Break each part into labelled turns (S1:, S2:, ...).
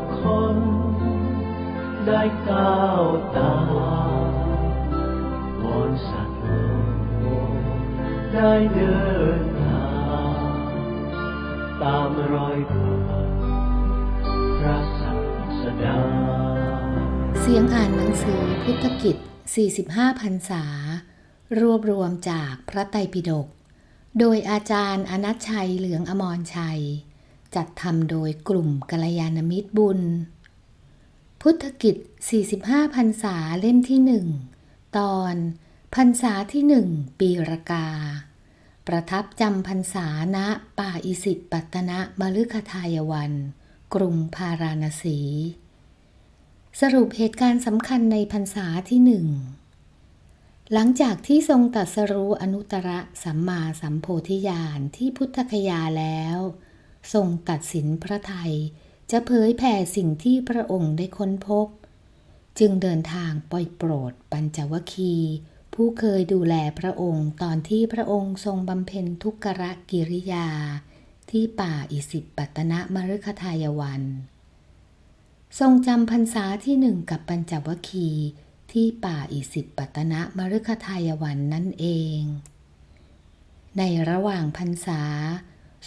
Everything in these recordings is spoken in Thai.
S1: กคนได้ก้าวตามวอนสัตว์โลกได้เดินทางตามรอยบาทพระศัสดา
S2: เสียงอ่านหนังสือพุทธกิจ 45พรรษารวบรวมจากพระไตรปิฎกโดยอาจารย์อนัชชัยเหลืองอมรชัย จัดทำโดยกลุ่มกัลยาณมิตรบุญ พุทธกิจ 45พรรษาเล่มที่หนึ่งตอนพรรษาที่หนึ่งปีรากา ประทับจำพรรษาณป่าอิสิปัตนะมฤคทายวัน กรุงพาราณสี สรุปเหตุการณ์สำคัญในพรรษาที่หนึ่งหลังจากที่ทรงตรัสรู้อนุตตรสัมมาสัมโพธิญาณที่พุทธคยาแล้ว ทรงตัดสินพระไทย จะเผยแผ่สิ่งที่พระองค์ได้ค้นพบ จึงเดินทางปล่อยโปรดปัญจวคี ผู้เคยดูแลพระองค์ตอนที่พระองค์ทรงบำเพ็ญทุกขกิริยา ที่ป่าอิสิปตนะมฤคทายวัน ทรงจำพรรษาที่หนึ่งกับปัญจวคีที่ป่าอิสิปตนะมฤคทายวันนั่นเอง ในระหว่างพรรษา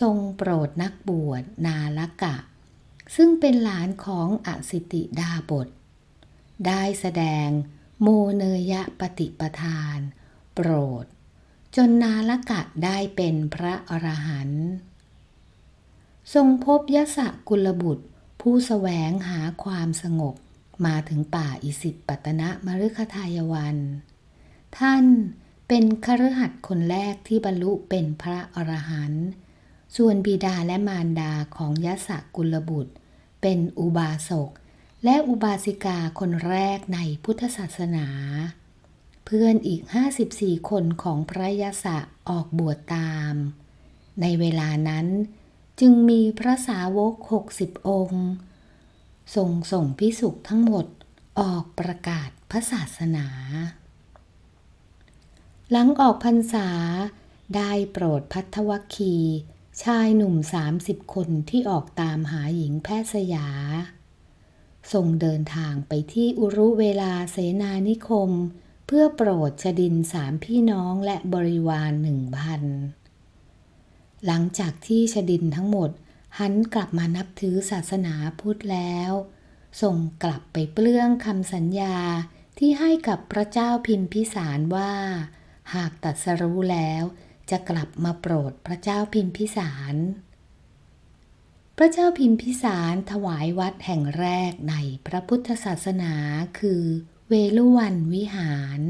S2: ทรงโปรดนักบวชนาลกะ ซึ่งเป็นหลานของอสิติดาบท ได้แสดงโมเนยะปฏิปทาน โปรด จนนาลกะได้เป็นพระอรหันต์ทรงพบยศกุลบุตรผู้แสวงหาความสงบมาถึงป่าอิสิปตนะมฤคทายวัน ท่านเป็นคฤหัสถ์คนแรกที่บรรลุเป็นพระอรหันต์ ส่วนบิดาและมารดาของยศกุลบุตร เป็นอุบาสก และอุบาสิกาคนแรกในพุทธศาสนา เพื่อนอีก 54 คนของพระยศออกบวชตาม ในเวลานั้นจึงมีพระสาวก 60 องค์ทรงส่งพิสุทั้งหมดออกประกาศพระศาสนา หลังออกพรรษาได้โปรดพัทวคี ชายหนุ่ม30คนที่ออกตามหาหญิงแพทย์สยา ทรงเดินทางไปที่อุรุเวลาเสนานิคม เพื่อโปรดชดินสามพี่น้องและบริวารหนึ่งพันหลังจากที่ชดินทั้งหมดหันกลับมานับถือศาสนาพุทธแล้วส่งกลับไปเปลื้องคำสัญญาที่ให้กับพระเจ้าพิมพิสารว่า หากตัดสรู้แล้ว จะกลับมาโปรดพระเจ้าพิมพิสาร พระเจ้าพิมพิสารถวายวัดแห่งแรกในพระพุทธศาสนาคือเวลุวันวิหาร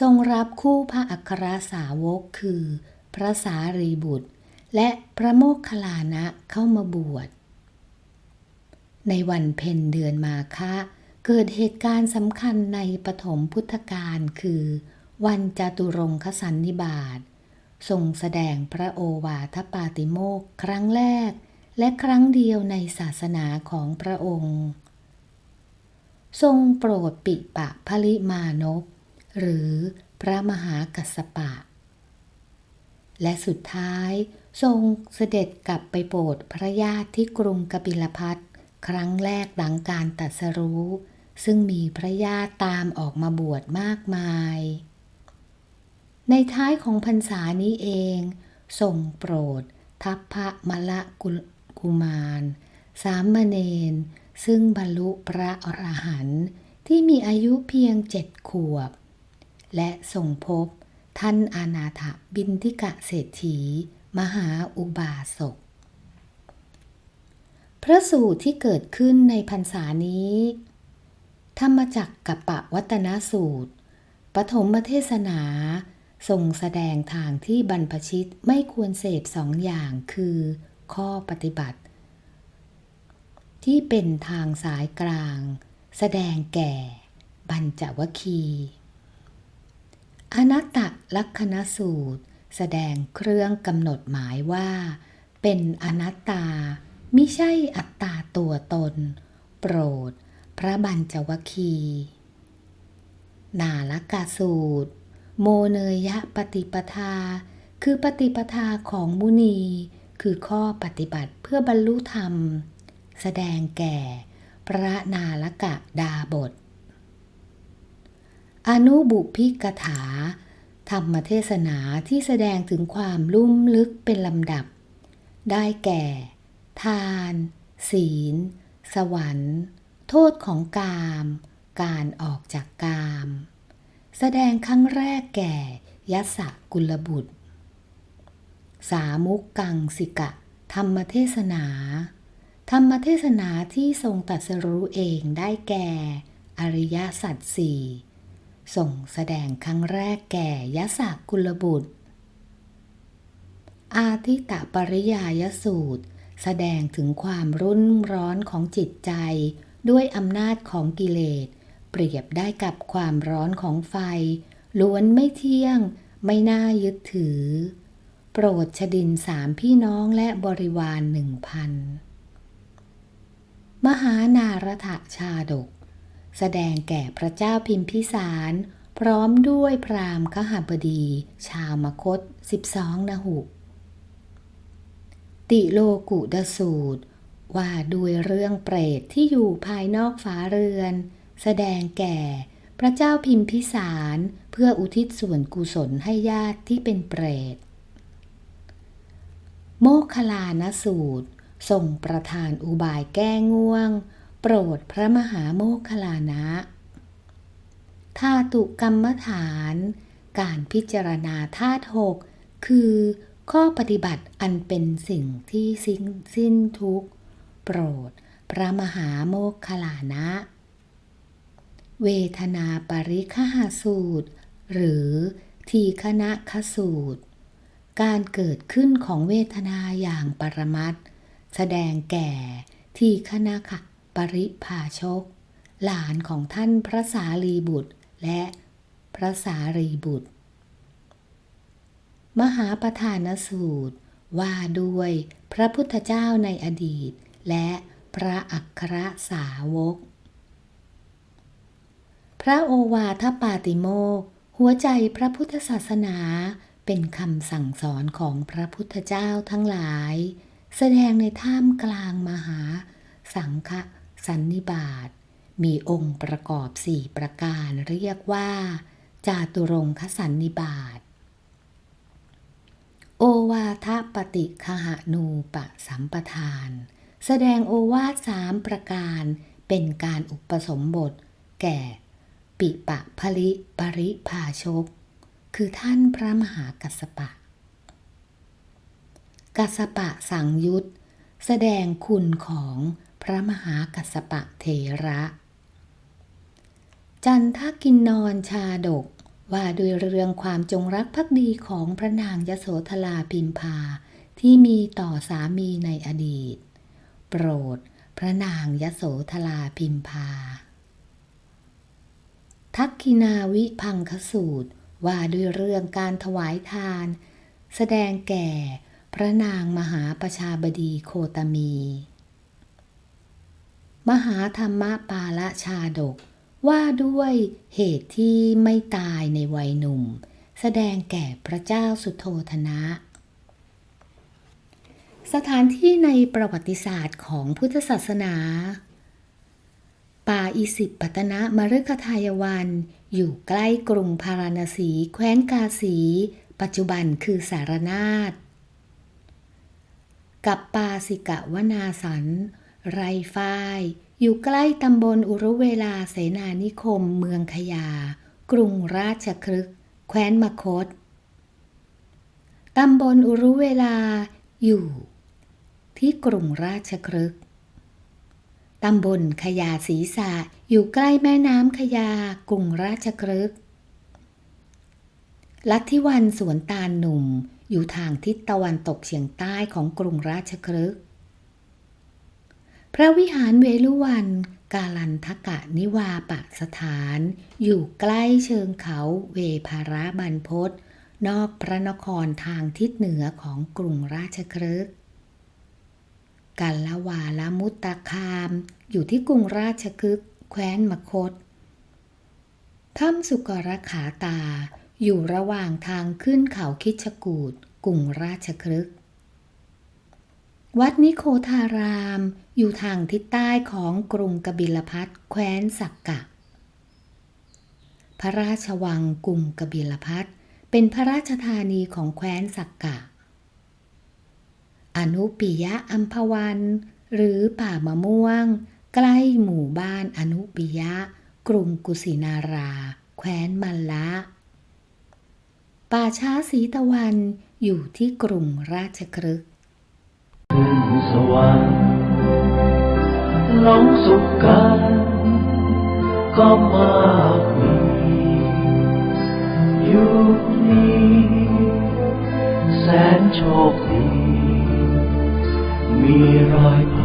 S2: ทรงรับคู่พระอัครสาวกคือ พระสารีบุตร และพระโมคคัลลานะเข้ามาบวช ในวันเพ็ญเดือนมาคะเกิดเหตุการณ์สำคัญในปฐมพุทธกาลคือ วันจตุรงคสันนิบาตทรงแสดงพระโอวาทปาติโมกครั้งแรก และครั้งเดียวในศาสนาของพระองค์ ทรงโปรดปิปะพลิมานพหรือพระมหากัสปะ และสุดท้ายทรงเสด็จกลับไปโปรดพระญาติที่กรุงกบิลพัทครั้งแรกหลังการตัดสรู้ ซึ่งมีพระญาติตามออกมาบวชมากมาย ในท้ายของพรรษานี้เองทรงโปรด ทัพพระมละกุกุมาร สามเณรซึ่งบรรลุพระอรหันต์ที่มีอายุเพียงเจ็ดขวบ และส่งพบท่านอานาถบินทิกะเศรษฐี มหาอุบาสก พระสูตรที่เกิดขึ้นในพรรษานี้ ธรรมจักกับปะวัตนสูตร ปฐมเทศนา ทรงแสดงทางที่บรรพชิตไม่ควรเสพสองอย่างคือ ข้อปฏิบัติ ที่เป็นทางสายกลาง แสดงแก่บัญจวคีอนัตตลักษณสูตร แสดงเครื่องกำหนดหมายว่า เป็นอนัตตาไมิใช่อัตตาตัวตน โปรด พระบัญจวคี นาลกาสูตร โมเนยะปฏิปทา คือปฏิปทาของมุนี คือข้อปฏิบัติเพื่อบรรลุธรรม
S3: แสดงแก่ พระนาลกะดาบท อนุบุพิกถา ธรรมเทศนาที่แสดงถึงความลุ่มลึกเป็นลำดับ ได้แก่ ทาน ศีล สวรรค์ โทษของกาม การออกจากกาม แสดงครั้งแรกแก่ยัสสกุลบุตร สามุกกังสิกะ ธรรมเทศนา ธรรมเทศนาที่ทรงตรัสรู้เองได้แก่อริยสัจสี่ส่งแสดงครั้งแรกแก่ยศกุลบุตร อาทิตะปริยายสูตร แสดงถึงความรุ่นร้อนของจิตใจด้วยอำนาจของกิเลส เปรียบได้กับความร้อนของไฟ ล้วนไม่เที่ยง ไม่น่ายึดถือ โปรดชดินสามพี่น้องและบริวารหนึ่งพันมหานารถชาดก แสดงแก่พระเจ้าพิมพิสาร พร้อมด้วยพราหมณ์ขหบดี ชาวมคตสิบสองนหุติโลกุดสูตร ว่าด้วยเรื่องเปรตที่อยู่ภายนอกฝาเรือน แสดงแก่ พระเจ้าพิมพิสารเพื่ออุทิศส่วนกุศลให้ญาติที่เป็นเปรต โมคคลานสูตรส่งประทานอุบายแก้ง่วง โปรดพระมหาโมคคลานะธาตุกรรมฐาน การพิจารณาธาตุหกคือข้อปฏิบัติอันเป็นสิ่งที่สิ้นสิ้นทุกโปรด พระมหาโมคคลานะ เวทนาปริคหาสูตร หรือทีคณะคสูตร การเกิดขึ้นของเวทนาอย่างปรมัตถ์แสดงแก่ทีคณะคะปริภาชก หลานของท่านพระสารีบุตร และพระสารีบุตร มหาประธานสูตรว่าด้วยพระพุทธเจ้าในอดีต และพระอัครสาวก ระโอวาทปาติโมกหัวใจพระพุทธศาสนาเป็นคำสั่งสอนของพระพุทธเจ้าทั้งหลาย แสดงในท่ามกลางมหา สังฆสันนิบาต มีองค์ประกอบสี่ประการเรียกว่า จาตุรงคสันนิบาต โอวาทปฏิคหานูปสัมปทาน แสดงโอวาทสามประการเป็นการอุปสมบท แก่ ปิปะพลิปริภาชก คือท่านพระมหากัสปะ กัสปะสังยุตแสดงคุณของพระมหากัสปะเถระ จันทกินนอนชาดกว่าด้วยเรื่องความจงรักภักดีของพระนางยโสธราพิมพาที่มีต่อสามีในอดีต โปรด พระนางยโสธราพิมพา ทักกินาวิพังคสูตร ว่าด้วยเรื่องการถวายทาน แสดงแก่ พระนางมหาประชาบดีโคตมี มหาธรรมปาละชาดก ว่าด้วยเหตุที่ไม่ตายในวัยหนุ่ม แสดงแก่พระเจ้าสุโธธนะ สถานที่ในประวัติศาสตร์ของพุทธศาสนา ป่าอิสิปตนะมฤคทายวัน อยู่ใกล้กรุงพาราณสี แคว้นกาสี ปัจจุบันคือสารนาฏกับปาสิกะวนาสัน ไรฝ้าย อยู่ใกล้ตำบลอุรุเวลาเสนานิคม เมืองขยา กรุงราชครึก แคว้นมคต ตำบลอุรุเวลาอยู่ ที่กรุงราชครึก ตำบลขยาศีสะอยู่ใกล้แม่น้ำขยากรุงราชครึกลัทธิวันสวนตาลหนุ่มอยู่ทางทิศตะวันตกเฉียงใต้ของกรุงราชครึก พระวิหารเวลุวัน กาลันทกะนิวาปะสถาน อยู่ใกล้เชิงเขาเวภาระบรรพศนอกพระนครทางทิศเหนือของกรุงราชครึกกัลวาลมุตตะคาม อยู่ที่กรุงราชครึกแคว้นมคต ถ้ำสุกรขาตาอยู่ระหว่างทางขึ้นเขาคิชกูดกรุงราชครึกวัดนิโคธาราม
S2: อยู่ทางทิศใต้ของกรุงกบิลพัทแคว้นสักกะ พระราชวังกรุงกบิลพัทเป็นพระราชธานีของแคว้นสักกะ อนุปิยะอัมพวัน หรือป่ามะม่วง ใกล้หมู่บ้านอนุปิยะ กรุงกุสินารา แคว้นมัลละ ป่าช้าสีตะวันอยู่ที่กรุงราชครึก
S1: สวรรค์ลงสุขกันก็มากมียุคนี้แสนโชคดี มีรอย